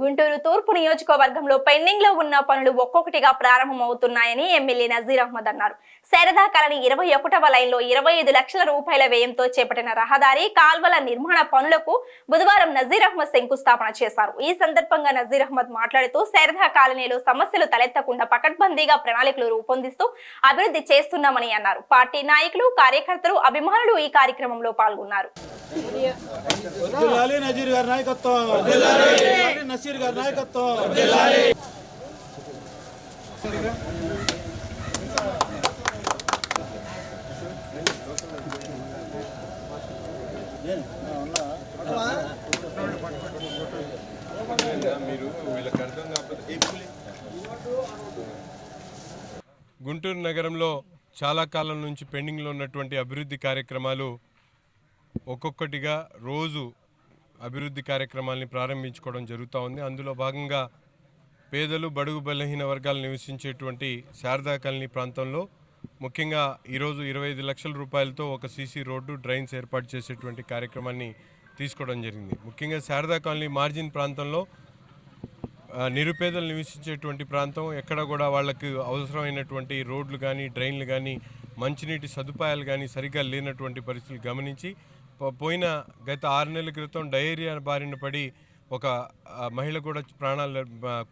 గుంటూరు తూర్పు నియోజకవర్గంలో పెండింగ్లో ఉన్న పనులు ఒక్కొక్కటిగా ప్రారంభమవుతున్నాయని ఎమ్మెల్యే నజీర్ అహ్మద్ అన్నారు. శారదా కాలనీ ఇరవై ఒకటవ లైన్లో ఇరవై ఐదు లక్షల రూపాయల వ్యయంతో చేపట్టిన రహదారి కాల్వల నిర్మాణ పనులకు బుధవారం నజీర్ అహ్మద్ శంకుస్థాపన చేశారు. ఈ సందర్భంగా నజీర్ అహ్మద్ మాట్లాడుతూ శారదా కాలనీలో సమస్యలు తలెత్తకుండా పకడ్బందీగా ప్రణాళికలు రూపొందిస్తూ అభివృద్ధి చేస్తున్నామని అన్నారు. పార్టీ నాయకులు కార్యకర్తలు అభిమానులు ఈ కార్యక్రమంలో పాల్గొన్నారు. వర్ధిల్లాలి నజీర్ గారి నాయకత్వం. నసీర్ గారి నాయకత్వం. గుంటూరు నగరంలో చాలా కాలం నుంచి పెండింగ్లో ఉన్నటువంటి అభివృద్ధి కార్యక్రమాలు ఒక్కొక్కటిగా రోజు అభివృద్ధి కార్యక్రమాల్ని ప్రారంభించుకోవడం జరుగుతూ ఉంది. అందులో భాగంగా పేదలు బడుగు బలహీన వర్గాలు నివసించేటువంటి శారదా కాలనీ ప్రాంతంలో ముఖ్యంగా ఈరోజు ఇరవై ఐదు లక్షల రూపాయలతో ఒక సీసీ రోడ్డు డ్రైన్స్ ఏర్పాటు చేసేటువంటి కార్యక్రమాన్ని తీసుకోవడం జరిగింది. ముఖ్యంగా శారదా కాలనీ మార్జిన్ ప్రాంతంలో నిరుపేదలు నివసించేటువంటి ప్రాంతం ఎక్కడ కూడా వాళ్ళకు అవసరమైనటువంటి రోడ్లు కానీ డ్రైన్లు కానీ మంచినీటి సదుపాయాలు కానీ సరిగ్గా లేనటువంటి పరిస్థితులు గమనించి పోయిన గత ఆరు నెలల క్రితం డయేరియా బారిన పడి ఒక మహిళ కూడా ప్రాణాలు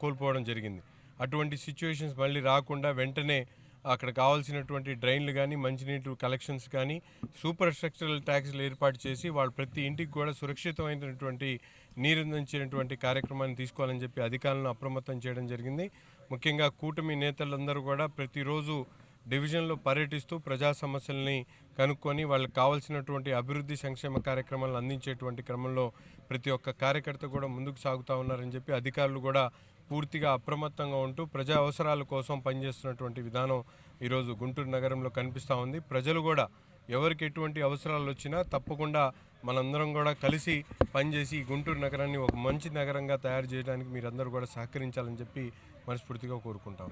కోల్పోవడం జరిగింది. అటువంటి సిచ్యువేషన్స్ మళ్ళీ రాకుండా వెంటనే అక్కడ కావాల్సినటువంటి డ్రైన్లు కానీ మంచినీటి కలెక్షన్స్ కానీ సూపర్ స్ట్రక్చరల్ ట్యాక్స్లు ఏర్పాటు చేసి వాళ్ళు ప్రతి ఇంటికి కూడా సురక్షితమైనటువంటి నీరు అందించినటువంటి కార్యక్రమాన్ని తీసుకోవాలని చెప్పి అధికారులను అప్రమత్తం చేయడం జరిగింది. ముఖ్యంగా కూటమి నేతలందరూ కూడా ప్రతిరోజు డివిజన్లో పర్యటిస్తూ ప్రజా సమస్యల్ని కనుక్కొని వాళ్ళకి కావాల్సినటువంటి అభివృద్ధి సంక్షేమ కార్యక్రమాలను అందించేటువంటి క్రమంలో ప్రతి ఒక్క కార్యకర్త కూడా ముందుకు సాగుతూ ఉన్నారని చెప్పి అధికారులు కూడా పూర్తిగా అప్రమత్తంగా ఉంటూ ప్రజా అవసరాల కోసం పనిచేస్తున్నటువంటి విధానం ఈరోజు గుంటూరు నగరంలో కనిపిస్తూ ఉంది. ప్రజలు కూడా ఎవరికి ఎటువంటి అవసరాలు వచ్చినా తప్పకుండా మనందరం కూడా కలిసి పనిచేసి గుంటూరు నగరాన్ని ఒక మంచి నగరంగా తయారు చేయడానికి మీరందరూ కూడా సహకరించాలని చెప్పి మనస్ఫూర్తిగా కోరుకుంటాం.